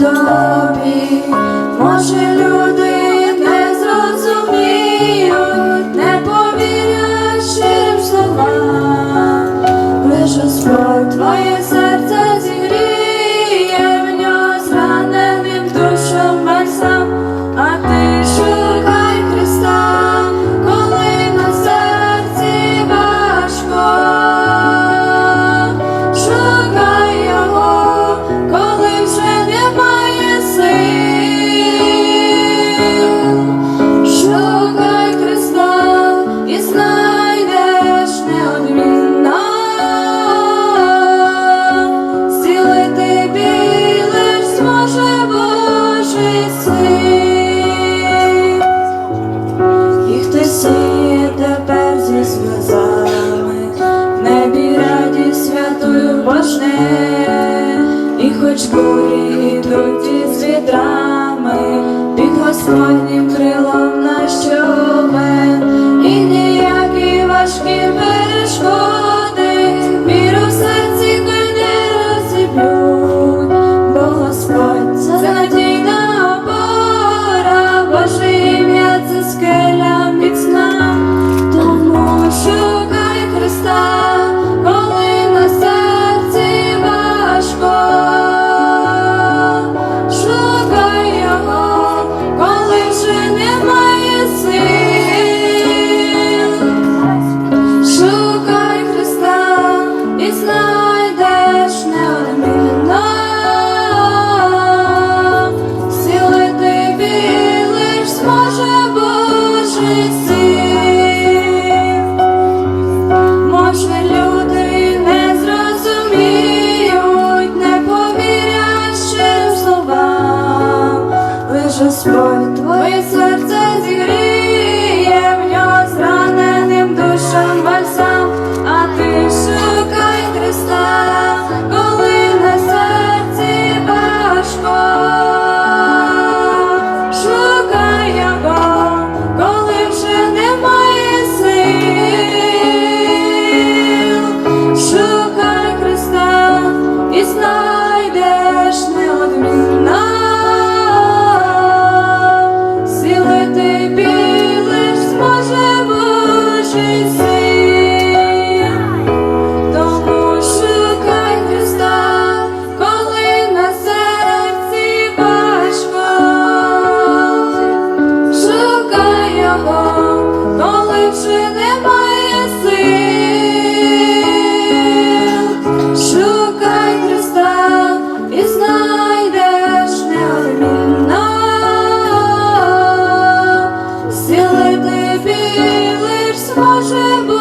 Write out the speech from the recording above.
тобі може любити. страшне, і хоч бурі йдуть із вітрами, під Господнім крилом на що. каже спать, твоє серце зігріє. Боже.